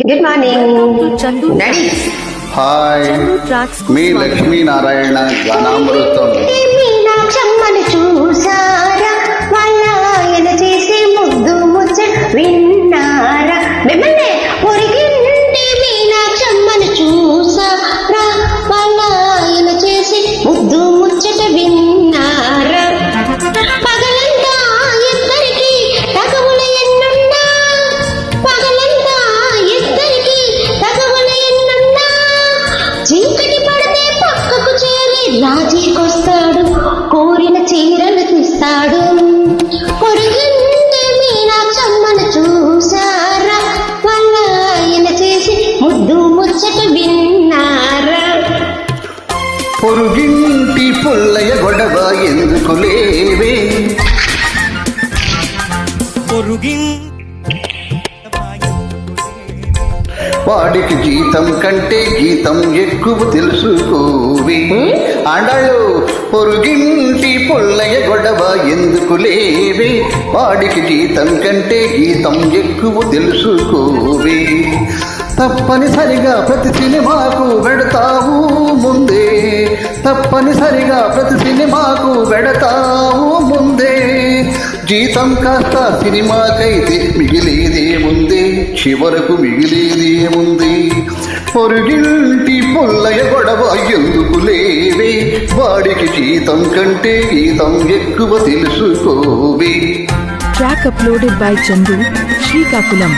Good morning Chandu నడి hi మీ. లక్ష్మీనారాయణ గణామృతం మీనాక్షమ్మను రాజీకొస్తాడు కోరిన చీరలు తీస్తాడు. పొరిగింటి మీనాక్షమ్మను చూసారా వాళ్ళ ఆయన చేసి ముద్దు ముచ్చట విన్నారా? పొరుగింటి పుల్లయ్య గొడవ ఎందుకు లేవే? వాడికి జీతం కంటే గీతం ఎక్కువ తెలుసుకోవి. అడలు పొరుగింటి పుల్లయ్య గొడవ ఎందుకు లేవే? వాడికి జీతం కంటే గీతం ఎక్కువ తెలుసుకోవి. తప్పనిసరిగా ప్రతి సినిమాకు పెడతావు ముందే. తప్పనిసరిగా ప్రతి సినిమాకు పెడతావు ముందే. జీతం కాస్త సినిమాకైతే మిగిలేదేముంది చివరకు మిగిలేదేముంది పొరుగింటి పుల్లయ్య గొడవ ఎందుకు లేవే? వాడికి జీతం కంటే గీతం ఎక్కువ తెలుసుకోవే. Track uploaded by Chandu Srikakulam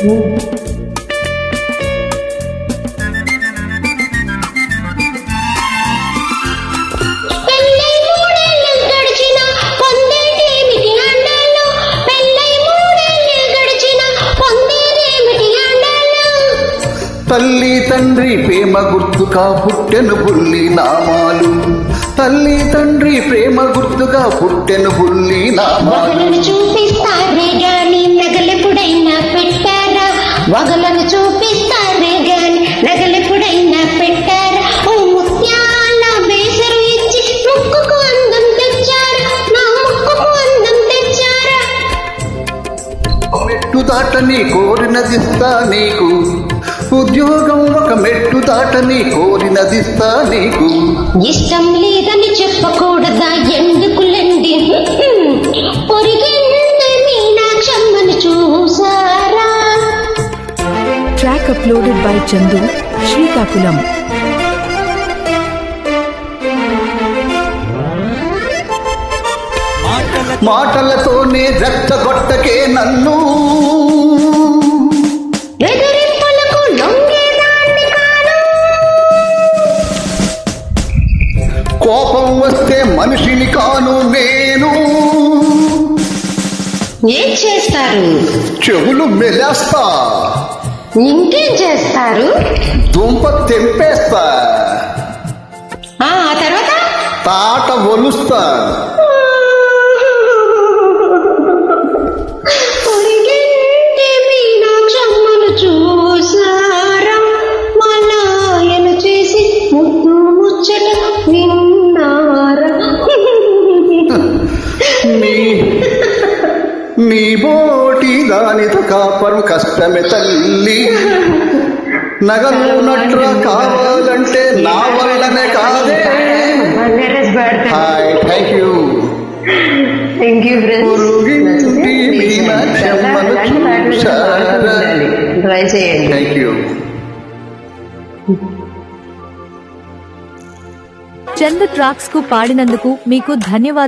పెళ్ళై తల్లి తండ్రి ప్రేమ గుర్తుగా పుట్టెను బుల్లి నామాలు. తల్లి తండ్రి ప్రేమ గుర్తుగా పుట్టెను బుల్లి నామాలు. చూపిస్తారే గాని నగలెప్పుడైనా పెట్టారా? వగలను చూపిస్తారే గాని నగలెప్పుడైనా పెట్టారా? ఓ ముత్యాల బేసరు ఇచ్చి ముక్కుకు అందం తెచ్చారా? నా ముక్కుకు అందం తెచ్చారా? మెట్టు దాటని కోరినదిస్తా నీకు. ఉద్యోగం ఒక మెట్టు దాటని కోరినదిస్తా నీకు. ఇష్టం లేదని చెప్పకూడదా? ఎందుకులండి చూసారా? Track uploaded by Chandu Srikakulam మాటలతోనే రెచ్చగొట్టకే నన్ను కోపం వస్తే మనిషిని కాను నేను. ఏం చేస్తారు? చెవులు మెలేస్తా. ఇంకేం చేస్తారు? దుంప తెంపేస్తా. ఆ తర్వాత? తాట ఒలుస్తా. నీ బోటి దానితో కాపరు కష్టమే తల్లి. నగలు నట్ర కావాలంటే నా వల్లనే కాదే. Hi thank you. Thank you పొరుగింటి మీనాక్షమ్మను చూసారా ట్రై చేయండి. థ్యాంక్ యూ చందు ట్రాక్స్కు పాడినందుకు మీకు ధన్యవాదాలు.